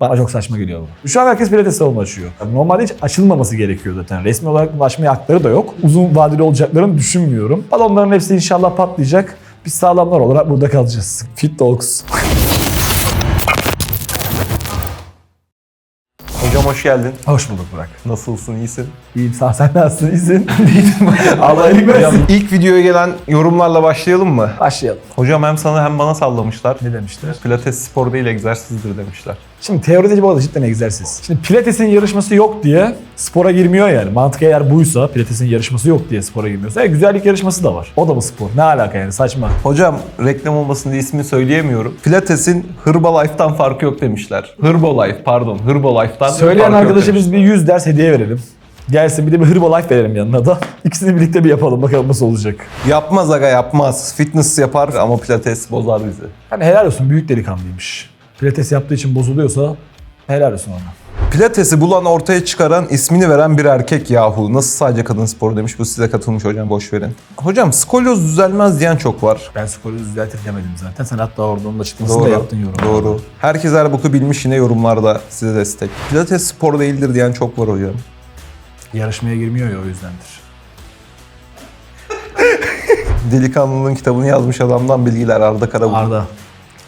Bana çok saçma geliyor bu. Şu an herkes pilates salonu açıyor. Normalde hiç açılmaması gerekiyor zaten. Resmi olarak ulaşmaya hakları da yok. Uzun vadeli olacaklarını düşünmüyorum. Balonların hepsi inşallah patlayacak. Biz sağlamlar olarak burada kalacağız. Fit Dogs. Hocam hoş geldin. Hoş bulduk Burak. Nasılsın, iyisin? İyiyim sağ ol. sen nasılsın? İyisin. Allah iyilik versin. ilk videoya gelen yorumlarla başlayalım mı? Başlayalım. Hocam hem sana hem bana sallamışlar. Ne demişler? Pilates spor değil egzersizdir demişler. Şimdi teoride bu arada cidden egzersiz. Şimdi pilatesin yarışması yok diye spora girmiyor yani. Mantık eğer buysa pilatesin yarışması yok diye spora girmiyorsa. E, güzellik yarışması da var. O da mı spor? Ne alaka yani saçma. Hocam reklam olmasın diye ismini söyleyemiyorum. Pilates'in Herbalife'tan farkı yok demişler. Herbalife pardon Herbalife'tan Söyleyen arkadaşa biz bir 100 ders hediye verelim. Gelsin bir de bir Herbalife verelim yanına da. İkisini birlikte bir yapalım bakalım nasıl olacak. Yapmaz aga yapmaz. Fitness yapar ama pilates bozar bizi. Yani helal olsun büyük delikanlıymış. Pilates yaptığı için bozuluyorsa helal olsun ona. Pilatesi bulan ortaya çıkaran ismini veren bir erkek yahu. Nasıl sadece kadın sporu demiş. Bu size katılmış hocam boş verin. Hocam skolyoz düzelmez diyen çok var. Ben skoru düzeltir demedim zaten. Sen hatta orada onun açıklamasını da Doğru. yaptın yorum. Doğru. Herkes her boku bilmiş yine yorumlarda size destek. Pilates spor değildir diyen çok var hocam. Yarışmaya girmiyor ya o yüzdendir. Delikanlılığın kitabını yazmış adamdan bilgiler Arda Karabul. Arda.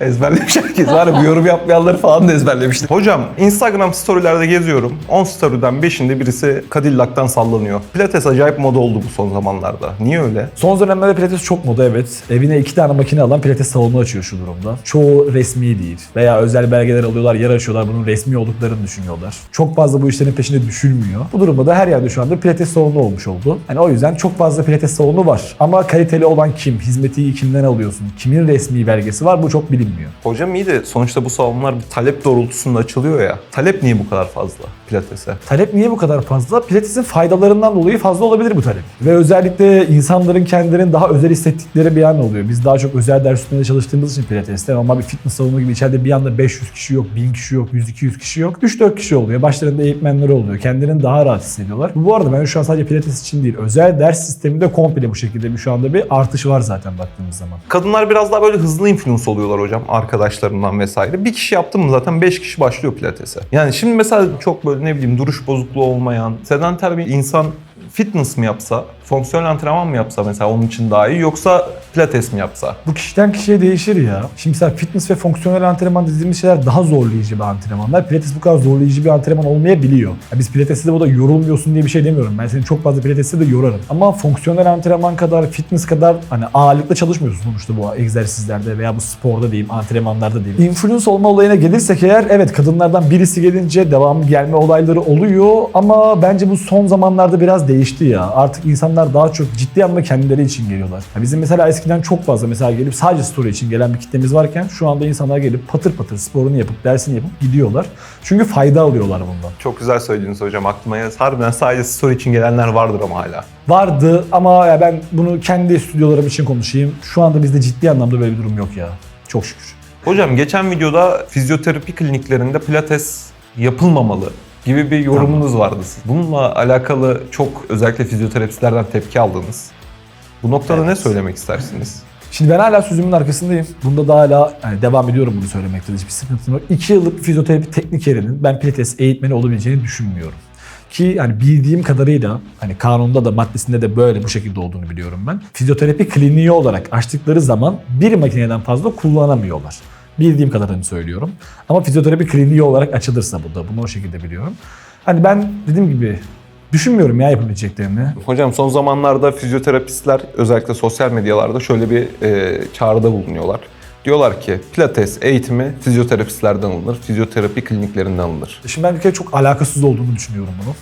Ezberlemiş herkes var ya bu yorum yapmayanları falan da ezberlemişti. Hocam Instagram storylerde geziyorum. 10 storyden 5'inde birisi Cadillac'tan sallanıyor. Pilates acayip moda oldu bu son zamanlarda. Niye öyle? Son dönemlerde pilates çok moda evet. Evine iki tane makine alan pilates salonu açıyor şu durumda. Çoğu resmi değil. Veya özel belgeler alıyorlar, yer açıyorlar. Bunun resmi olduklarını düşünüyorlar. Çok fazla bu işlerin peşinde düşülmüyor. Bu durumda da her yerde şu anda pilates salonu olmuş oldu. Yani o yüzden çok fazla pilates salonu var. Ama kaliteli olan kim? Hizmeti kimden alıyorsun? Kimin resmi belgesi var? Bu çok bilinmiyor. Hocam iyi de sonuçta bu salonlar bir talep doğrultusunda açılıyor ya. Talep niye bu kadar fazla pilatese? Talep niye bu kadar fazla? Pilatesin faydalarından dolayı fazla olabilir bu talep. Ve özellikle insanların kendilerini daha özel hissettikleri bir an oluyor. Biz daha çok özel ders üstünde çalıştığımız için pilateste ama bir fitness salonu gibi içeride bir anda 500 kişi yok, 1000 kişi yok, 100-200 kişi yok. 3-4 kişi oluyor. Başlarında eğitmenleri oluyor. Kendilerini daha rahat hissediyorlar. Bu arada ben şu an sadece pilates için değil, özel ders sisteminde komple bu şekilde bir şu anda bir artış var zaten baktığımız zaman. Kadınlar biraz daha böyle hızlı influence oluyorlar hocam arkadaşlarından vesaire. Bir kişi yaptı mı zaten 5 kişi başlıyor pilatese. Yani şimdi mesela çok böyle ne bileyim duruş bozukluğu olmayan, sedanter bir insan fitness mi yapsa, fonksiyonel antrenman mı yapsa mesela onun için daha iyi yoksa pilates mi yapsa? Bu kişiden kişiye değişir ya. Şimdi mesela fitness ve fonksiyonel antrenman dediğimiz şeyler daha zorlayıcı bir antrenmanlar. Pilates bu kadar zorlayıcı bir antrenman olmayabiliyor. Ya biz pilateste de burada yorulmuyorsun diye bir şey demiyorum. Ben seni çok fazla pilateste de yorarım. Ama fonksiyonel antrenman kadar, fitness kadar hani ağırlıkla çalışmıyorsun sonuçta bu egzersizlerde veya bu sporda diyeyim, antrenmanlarda diyeyim. Influence olma olayına gelirsek eğer evet kadınlardan birisi gelince devam gelme olayları oluyor ama bence bu son zamanlarda biraz değişti ya. Artık insanlar daha çok ciddi anlamda kendileri için geliyorlar. Ya bizim mesela eskiden çok fazla mesela gelip sadece story için gelen bir kitlemiz varken şu anda insanlar gelip patır patır sporunu yapıp dersini yapıp gidiyorlar. Çünkü fayda alıyorlar bundan. Çok güzel söylediniz hocam aklıma ya. Harbiden sadece story için gelenler vardır ama hala. Vardı ama ya ben bunu kendi stüdyolarım için konuşayım. Şu anda bizde ciddi anlamda böyle bir durum yok ya. Çok şükür. Hocam geçen videoda fizyoterapi kliniklerinde pilates yapılmamalı gibi bir yorumunuz vardı. Bununla alakalı çok özellikle fizyoterapistlerden tepki aldınız. Bu noktada Evet. ne söylemek istersiniz? Şimdi ben hala sözümün arkasındayım. Bunda da hala yani devam ediyorum bunu söylemekte hiçbir sıkıntım yok. 2 yıllık fizyoterapi teknikerinin ben pilates eğitmeni olabileceğini düşünmüyorum. Ki yani bildiğim kadarıyla hani kanunda da maddesinde de böyle bu şekilde olduğunu biliyorum ben. Fizyoterapi kliniği olarak açtıkları zaman bir makineden fazla kullanamıyorlar. Bildiğim kadarını söylüyorum. Ama fizyoterapi kliniği olarak açılırsa bu da bunu o şekilde biliyorum. Hani ben dediğim gibi düşünmüyorum ya yapabileceklerini. Hocam son zamanlarda fizyoterapistler özellikle sosyal medyalarda şöyle bir e, çağrıda bulunuyorlar. Diyorlar ki pilates eğitimi fizyoterapistlerden alınır, fizyoterapi kliniklerinden alınır. Şimdi ben bir kere çok alakasız olduğunu düşünüyorum bunu.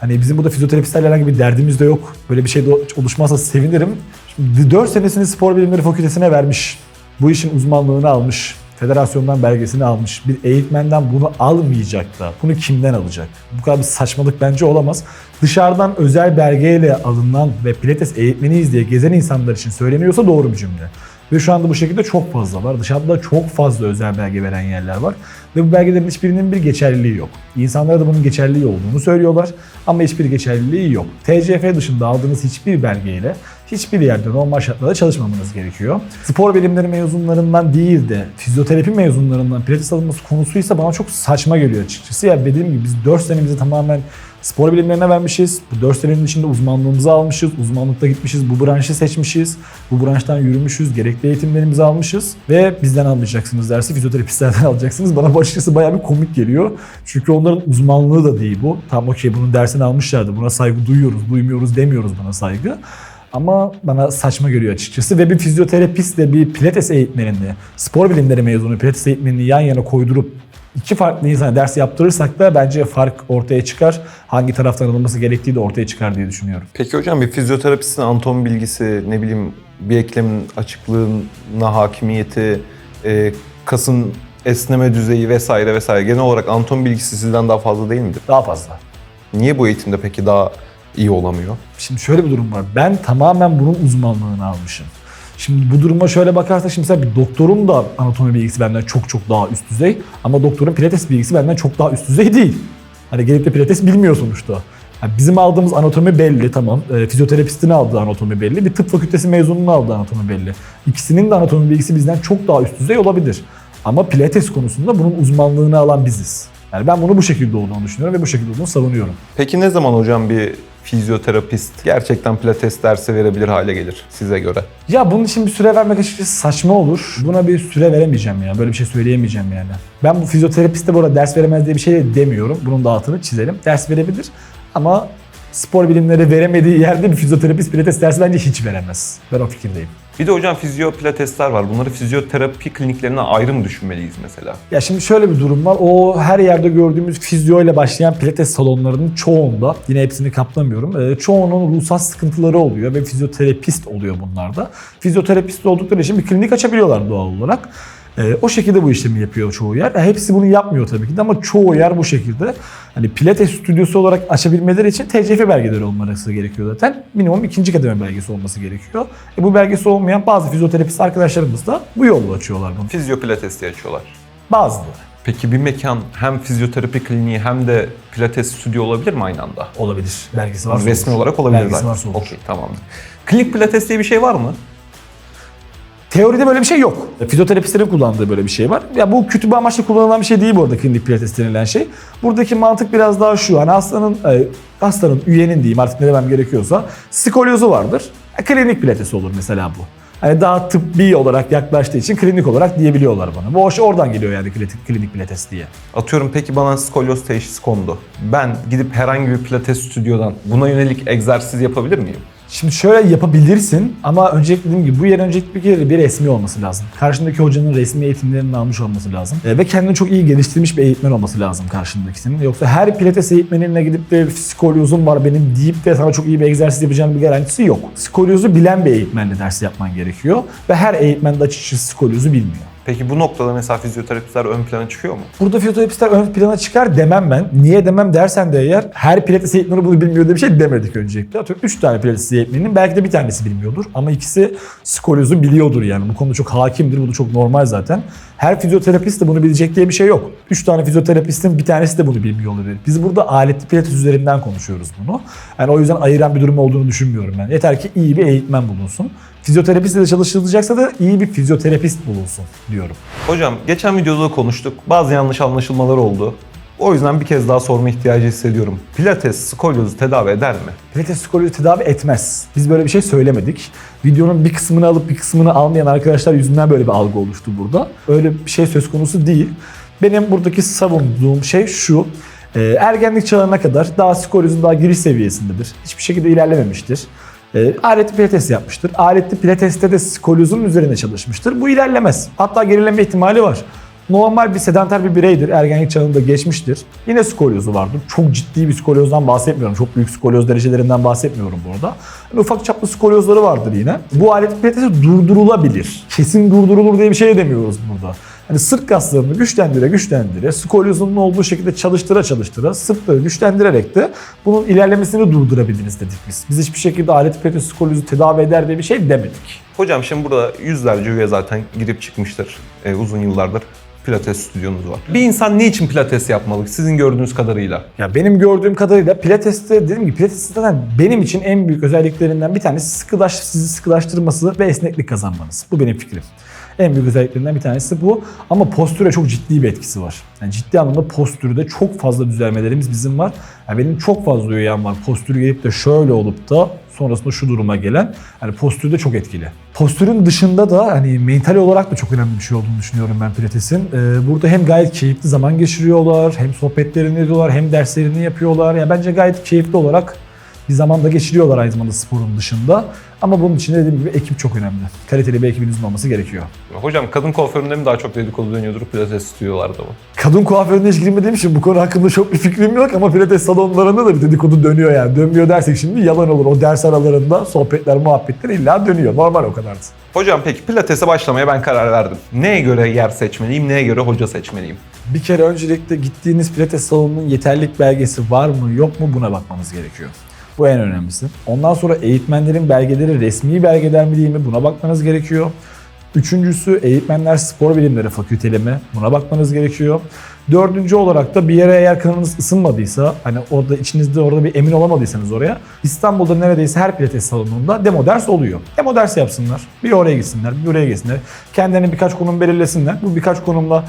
Hani bizim burada fizyoterapistlerle herhangi bir derdimiz de yok. Böyle bir şey de oluşmazsa sevinirim. Şimdi 4 senesini spor bilimleri fakültesine vermiş. Bu işin uzmanlığını almış. Federasyondan belgesini almış. Bir eğitmenden bunu almayacak da. Bunu kimden alacak? Bu kadar bir saçmalık bence olamaz. Dışarıdan özel belgeyle alınan ve pilates eğitmeniyiz diye gezen insanlar için söyleniyorsa doğru bir cümle. Ve şu anda bu şekilde çok fazla var. Dışarıda çok fazla özel belge veren yerler var. Ve bu belgelerin hiçbirinin bir geçerliliği yok. İnsanlara da bunun geçerliliği olduğunu söylüyorlar ama hiçbir geçerliliği yok. TCF dışında aldığınız hiçbir belgeyle hiçbir yerde normal şartlarda çalışmamanız gerekiyor. Spor bilimleri mezunlarından değil de fizyoterapi mezunlarından pilates alınması konusuysa bana çok saçma geliyor açıkçası. Ya dediğim gibi biz 4 senemizi tamamen spor bilimlerine vermişiz. Bu 4 senenin içinde uzmanlığımızı almışız. Uzmanlıkta gitmişiz. Bu branşı seçmişiz. Bu branştan yürümüşüz. Gerekli eğitimlerimizi almışız. Ve bizden almayacaksınız dersi. Fizyoterapistlerden alacaksınız. Bana bu açıkçası bayağı bir komik geliyor. Çünkü onların uzmanlığı da değil bu. Tam okey bunun dersini almışlardı. Buna saygı duyuyoruz, duymuyoruz demiyoruz buna saygı. Ama bana saçma geliyor açıkçası ve bir fizyoterapistle bir pilates eğitmenini, spor bilimleri mezunu pilates eğitmenini yan yana koydurup iki farklı insana ders yaptırırsak da bence fark ortaya çıkar. Hangi taraftan alınması gerektiği de ortaya çıkar diye düşünüyorum. Peki hocam bir fizyoterapistin anatomi bilgisi, ne bileyim bir eklemin açıklığına hakimiyeti, e, kasın esneme düzeyi vesaire vesaire genel olarak anatomi bilgisi sizden daha fazla değil midir? Daha fazla. Niye bu eğitimde peki daha iyi olamıyor? Şimdi şöyle bir durum var. Ben tamamen bunun uzmanlığını almışım. Şimdi bu duruma şöyle bakarsak şimdi mesela bir doktorun da anatomi bilgisi benden çok çok daha üst düzey ama doktorun pilates bilgisi benden çok daha üst düzey değil. Hani gelip de pilates bilmiyor sonuçta. Yani bizim aldığımız anatomi belli tamam. E, fizyoterapistin aldığı anatomi belli. Bir tıp fakültesi mezununun aldığı anatomi belli. İkisinin de anatomi bilgisi bizden çok daha üst düzey olabilir. Ama pilates konusunda bunun uzmanlığını alan biziz. Yani ben bunu bu şekilde olduğunu düşünüyorum ve bu şekilde olduğunu savunuyorum. Peki ne zaman hocam bir fizyoterapist gerçekten pilates dersi verebilir hale gelir size göre? Ya bunun için bir süre vermek açıkçası saçma olur. Buna bir süre veremeyeceğim ya. Böyle bir şey söyleyemeyeceğim yani. Ben bu fizyoterapiste bu arada ders veremez diye bir şey de demiyorum. Bunun da altını çizelim. Ders verebilir ama spor bilimleri veremediği yerde bir fizyoterapist pilates dersi bence hiç veremez. Ben o fikirdeyim. Bir de hocam fizyo pilatesler var. Bunları fizyoterapi kliniklerine ayrı mı düşünmeliyiz mesela? Ya şimdi şöyle bir durum var. O her yerde gördüğümüz fizyo ile başlayan pilates salonlarının çoğunda, yine hepsini kaplamıyorum. e, çoğunun ruhsal sıkıntıları oluyor ve fizyoterapist oluyor bunlarda. Fizyoterapist oldukları için bir klinik açabiliyorlar doğal olarak. E, o şekilde bu işlemi yapıyor çoğu yer. E, hepsi bunu yapmıyor tabii ki de ama çoğu yer bu şekilde. Hani pilates stüdyosu olarak açabilmeleri için TCF belgeleri olması gerekiyor zaten. Minimum ikinci kademe belgesi olması gerekiyor. E, bu belgesi olmayan bazı fizyoterapist arkadaşlarımız da bu yolla açıyorlar bunu. Fizyo pilates diye açıyorlar. Bazıları. Peki bir mekan hem fizyoterapi kliniği hem de pilates stüdyo olabilir mi aynı anda? Olabilir. Belgesi varsa Resmi olur. olarak olabilir Belgesi varsa olur. Okey tamamdır. Klinik pilates diye bir şey var mı? Teoride böyle bir şey yok. Fizyoterapistlerin kullandığı böyle bir şey var. Ya bu kütüphe amaçlı kullanılan bir şey değil bu arada klinik pilates denilen şey. Buradaki mantık biraz daha şu. Hani hastanın, e, hastanın, üyenin diyeyim artık ne demem gerekiyorsa skolyozu vardır. E, klinik pilates olur mesela bu. Hani daha tıbbi olarak yaklaştığı için klinik olarak diyebiliyorlar bana. Bu hoş oradan geliyor yani klinik, klinik pilates diye. Atıyorum peki bana skolyoz teşhisi kondu. Ben gidip herhangi bir pilates stüdyodan buna yönelik egzersiz yapabilir miyim? Şimdi şöyle yapabilirsin ama öncelikle dediğim gibi bu yer öncelikle bir kere bir resmi olması lazım. Karşındaki hocanın resmi eğitimlerini almış olması lazım. E, ve kendini çok iyi geliştirmiş bir eğitmen olması lazım karşındakisinin. Yoksa her pilates eğitmeninle gidip de skolyozum var benim deyip de sana çok iyi bir egzersiz yapacağının bir garantisi yok. Skolyozu bilen bir eğitmenle ders yapman gerekiyor. Ve her eğitmen de açıkçası skolyozu bilmiyor. Peki bu noktada mesela fizyoterapistler ön plana çıkıyor mu? Burada fizyoterapistler ön plana çıkar demem ben. Niye demem dersen de eğer her pilates eğitmeni bunu bilmiyor diye bir şey demedik öncelikle. Atıyorum 3 tane pilates eğitmeninin belki de bir tanesi bilmiyordur. Ama ikisi skolyozu biliyordur yani. Bu konuda çok hakimdir. Bu da çok normal zaten. Her fizyoterapist de bunu bilecek diye bir şey yok. 3 tane fizyoterapistin bir tanesi de bunu bilmiyor olabilir. Biz burada aletli pilates üzerinden konuşuyoruz bunu. Yani o yüzden ayıran bir durum olduğunu düşünmüyorum ben. Yeter ki iyi bir eğitmen bulunsun. Fizyoterapistle de çalışılacaksa da iyi bir fizyoterapist bulunsun diyorum. Hocam geçen videoda da konuştuk. Bazı yanlış anlaşılmalar oldu. O yüzden bir kez daha sorma ihtiyacı hissediyorum. Pilates skolyozu tedavi eder mi? Pilates skolyozu tedavi etmez. Biz böyle bir şey söylemedik. Videonun bir kısmını alıp bir kısmını almayan arkadaşlar yüzünden böyle bir algı oluştu burada. Öyle bir şey söz konusu değil. Benim buradaki savunduğum şey şu. e, Ergenlik çağına kadar daha skolyozun daha giriş seviyesindedir. Hiçbir şekilde ilerlememiştir. E, aletli pilates yapmıştır. Aletli pilateste de skolyozun üzerine çalışmıştır. Bu ilerlemez. Hatta gerileme ihtimali var. Normal bir sedanter bir bireydir. Ergenlik çağında geçmiştir. Yine skolyozu vardır. Çok ciddi bir skolyozdan bahsetmiyorum. Çok büyük skolyoz derecelerinden bahsetmiyorum burada. Yani ufak çaplı skolyozları vardır yine. Bu alet pilatesi durdurulabilir. Kesin durdurulur diye bir şey demiyoruz burada. Hani sırt kaslarını güçlendire güçlendire, skolyozunun olduğu şekilde çalıştıra çalıştıra, sırtları güçlendirerek de bunun ilerlemesini durdurabiliriz dedik biz. Biz hiçbir şekilde alet pilates skolyozu tedavi eder diye bir şey demedik. Hocam şimdi burada yüzlerce üye zaten girip çıkmıştır e, uzun yıllardır. Pilates stüdyonuz var. Bir insan ne için pilates yapmalı sizin gördüğünüz kadarıyla? Ya benim gördüğüm kadarıyla Pilates'te dediğim gibi Pilates zaten benim için en büyük özelliklerinden bir tanesi sıkılaş, sizi sıkılaştırması ve esneklik kazanmanız. Bu benim fikrim. En büyük özelliklerinden bir tanesi bu. Ama postüre çok ciddi bir etkisi var. Yani ciddi anlamda postürde çok fazla düzelmelerimiz bizim var. Yani benim çok fazla üyem var. Postürü gelip de şöyle olup da sonrasında şu duruma gelen. Yani postürde çok etkili. Postürün dışında da hani mental olarak da çok önemli bir şey olduğunu düşünüyorum ben Pilates'in. Ee, burada hem gayet keyifli zaman geçiriyorlar, hem sohbetlerini ediyorlar, hem derslerini yapıyorlar. Yani bence gayet keyifli olarak bir zaman da geçiriyorlar aynı zamanda sporun dışında. Ama bunun için de dediğim gibi ekip çok önemli. Kaliteli bir ekibinizin olması gerekiyor. Hocam kadın kuaföründe mi daha çok dedikodu dönüyordur pilates stüdyolarda mı? Kadın kuaförüne hiç girmediğim için bu konu hakkında çok bir fikrim yok ama pilates salonlarında da bir dedikodu dönüyor yani. Dönmüyor dersek şimdi yalan olur. O ders aralarında sohbetler, muhabbetler illa dönüyor. Normal o kadardı. Hocam peki pilatese başlamaya ben karar verdim. Neye göre yer seçmeliyim, neye göre hoca seçmeliyim? Bir kere öncelikle gittiğiniz pilates salonunun yeterlilik belgesi var mı yok mu buna bakmanız gerekiyor. Bu en önemlisi. Ondan sonra eğitmenlerin belgeleri resmi belgeler mi değil mi buna bakmanız gerekiyor. Üçüncüsü eğitmenler spor bilimleri fakülteli mi buna bakmanız gerekiyor. Dördüncü olarak da bir yere eğer kanınız ısınmadıysa hani orada içinizde orada bir emin olamadıysanız oraya İstanbul'da neredeyse her pilates salonunda demo ders oluyor. Demo ders yapsınlar. Bir oraya gitsinler, bir oraya gitsinler. Kendilerine birkaç konum belirlesinler. Bu birkaç konumla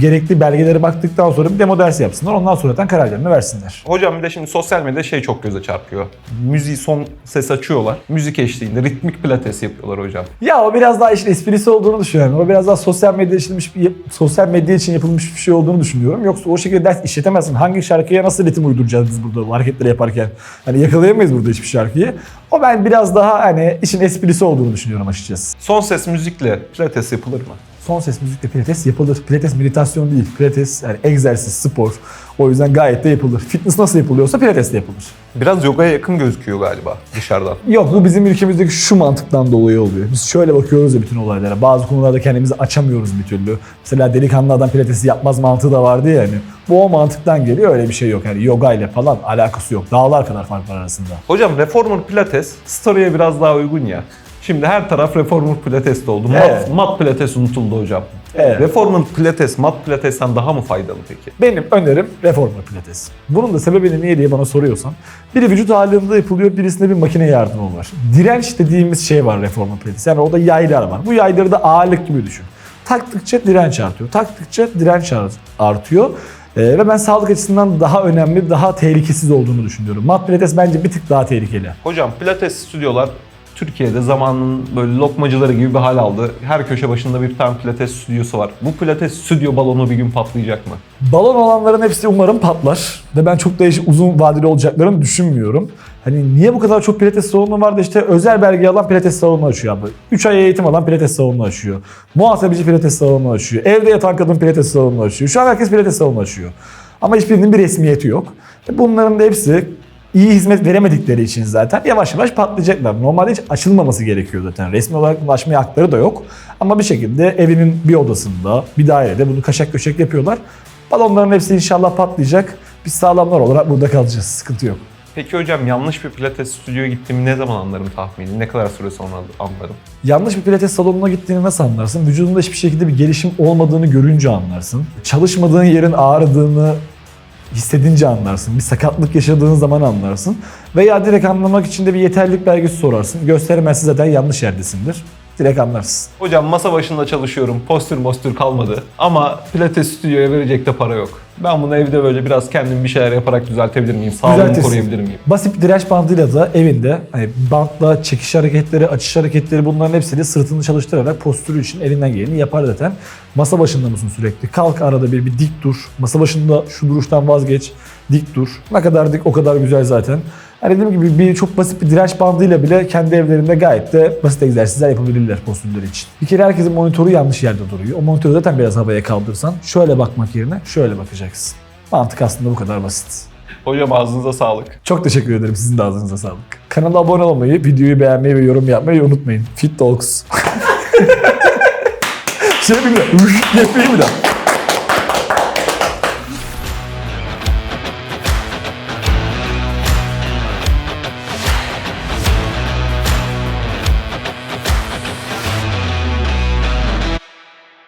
gerekli belgelere baktıktan sonra bir demo dersi yapsınlar. Ondan sonra kararlarını versinler. Hocam bir de şimdi sosyal medyada şey çok göze çarpıyor. Müziği son ses açıyorlar. Müzik eşliğinde ritmik pilates yapıyorlar hocam. Ya o biraz daha işin esprisi olduğunu düşünüyorum. O biraz daha sosyal medya için, bir, sosyal medya için yapılmış bir şey olduğunu düşünüyorum. Yoksa o şekilde ders işletemezsin. Hangi şarkıya nasıl ritim uyduracağız biz burada bu hareketleri yaparken? Hani yakalayamayız burada hiçbir şarkıyı. O ben biraz daha hani işin esprisi olduğunu düşünüyorum açıkçası. Son ses müzikle pilates yapılır mı? Son ses müzikle pilates yapılır. Pilates meditasyon değil. Pilates yani egzersiz, spor. O yüzden gayet de yapılır. Fitness nasıl yapılıyorsa pilates de yapılır. Biraz yogaya yakın gözüküyor galiba dışarıdan. Yok bu bizim ülkemizdeki şu mantıktan dolayı oluyor. Biz şöyle bakıyoruz ya bütün olaylara. Bazı konularda kendimizi açamıyoruz bir türlü. Mesela delikanlı adam pilatesi yapmaz mantığı da vardı ya hani. Bu o mantıktan geliyor öyle bir şey yok. Yani yoga ile falan alakası yok. Dağlar kadar fark var arasında. Hocam reformer pilates story'e biraz daha uygun ya. Şimdi her taraf reformer pilates oldu. Mat, Evet. mat pilates unutuldu hocam. Evet. Reformer pilates mat pilatesten daha mı faydalı peki? Benim önerim reformer pilates. Bunun da sebebini niye diye bana soruyorsan. Biri vücut ağırlığında yapılıyor, birisinde bir makine yardımı var. Direnç dediğimiz şey var reformer pilates. Yani orada yaylar var. Bu yayları da ağırlık gibi düşün. Taktıkça direnç artıyor. Taktıkça direnç art- artıyor. Ee, ve ben sağlık açısından daha önemli, daha tehlikesiz olduğunu düşünüyorum. Mat pilates bence bir tık daha tehlikeli. Hocam pilates stüdyolar Türkiye'de zamanın böyle lokmacıları gibi bir hal aldı. Her köşe başında bir tane pilates stüdyosu var. Bu pilates stüdyo balonu bir gün patlayacak mı? Balon olanların hepsi umarım patlar. Ve ben çok da uzun vadeli olacaklarını düşünmüyorum. Hani niye bu kadar çok pilates salonu var da işte özel belge alan pilates salonu açıyor abi. 3 ay eğitim alan pilates salonu açıyor. Muhasebeci pilates salonu açıyor. Evde yatan kadın pilates salonu açıyor. Şu an herkes pilates salonu açıyor. Ama hiçbirinin bir resmiyeti yok. E Bunların da hepsi iyi hizmet veremedikleri için zaten yavaş yavaş patlayacaklar. Normalde hiç açılmaması gerekiyor zaten. Resmi olarak bunu açmaya hakları da yok. Ama bir şekilde evinin bir odasında, bir dairede bunu kaşak köşek yapıyorlar. Balonların hepsi inşallah patlayacak. Biz sağlamlar olarak burada kalacağız. Sıkıntı yok. Peki hocam yanlış bir pilates stüdyoya gittiğimi ne zaman anlarım tahmini? Ne kadar süre sonra anlarım? Yanlış bir pilates salonuna gittiğini nasıl anlarsın? Vücudunda hiçbir şekilde bir gelişim olmadığını görünce anlarsın. Çalışmadığın yerin ağrıdığını hissedince anlarsın. Bir sakatlık yaşadığın zaman anlarsın. Veya direkt anlamak için de bir yeterlilik belgesi sorarsın. Gösteremezse zaten yanlış yerdesindir. Direkt anlarsın. Hocam masa başında çalışıyorum. Postür mostür kalmadı. Ama pilates stüdyoya verecek de para yok. Ben bunu evde böyle biraz kendim bir şeyler yaparak düzeltebilir miyim? Sağlığımı Düzeltirsin. koruyabilir miyim? Basit direnç bandıyla da evinde hani bantla çekiş hareketleri, açış hareketleri bunların hepsini sırtını çalıştırarak postürü için elinden geleni yapar zaten. Masa başında mısın sürekli? Kalk arada bir, bir dik dur. Masa başında şu duruştan vazgeç. Dik dur. Ne kadar dik o kadar güzel zaten. Hani dediğim gibi bir çok basit bir direnç bandıyla bile kendi evlerinde gayet de basit egzersizler yapabilirler postürleri için. Bir kere herkesin monitörü yanlış yerde duruyor. O monitörü zaten biraz havaya kaldırsan şöyle bakmak yerine şöyle bakacaksın. Mantık aslında bu kadar basit. Hocam ağzınıza sağlık. Çok teşekkür ederim. Sizin de ağzınıza sağlık. Kanala abone olmayı, videoyu beğenmeyi ve yorum yapmayı unutmayın. Fit Talks. şey bilmiyorum. Yapayım bir daha.